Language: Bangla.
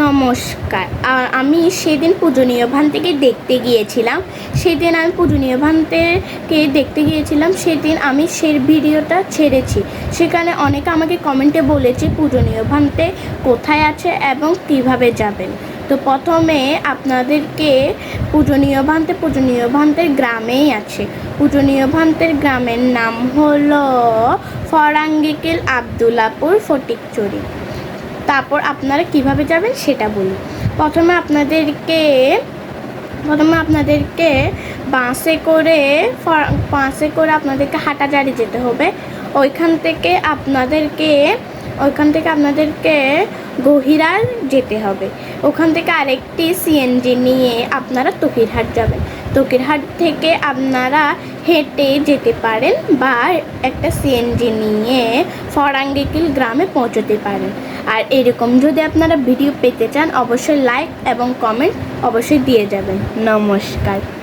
নমস্কার। আমি সেদিন পূজনীয় ভান থেকে দেখতে গিয়েছিলাম। সেদিন আমি পূজনীয় ভান থেকে দেখতে গিয়েছিলাম, সেদিন আমি সে ভিডিওটা ছেড়েছি। সেখানে অনেকে আমাকে কমেন্টে বলেছে, পূজনীয় ভান্তে কোথায় আছে এবং কীভাবে যাবেন? তো প্রথমে আপনাদেরকে পূজনীয় ভান্তে পূজনীয় ভান্তের গ্রামেই আছে। পূজনীয় ভান্তের গ্রামের নাম হলো ফরাঙ্গিকিল আবদুল্লাপুর ফটিকচুরি। তারপর আপনারা কীভাবে যাবেন সেটা বলি প্রথমে আপনাদেরকে প্রথমে আপনাদেরকে বাসে করে বাসে করে আপনাদেরকে হাটাজারি যেতে হবে। ওইখান থেকে আপনাদেরকে, ওইখান থেকে আপনাদেরকে গহিরার যেতে হবে। ওখান থেকে আরেকটি সিএনজি নিয়ে আপনারা তকিরহাট যাবেন। তকিরহাট থেকে আপনারা হেঁটে যেতে পারেন বা একটা সিএনজি নিয়ে ফরাঙ্গিকিল গ্রামে পৌঁছতে পারেন। আর এরকম যদি আপনারা ভিডিও পেতে চান, অবশ্যই লাইক এবং কমেন্ট অবশ্যই দিয়ে যাবেন। নমস্কার।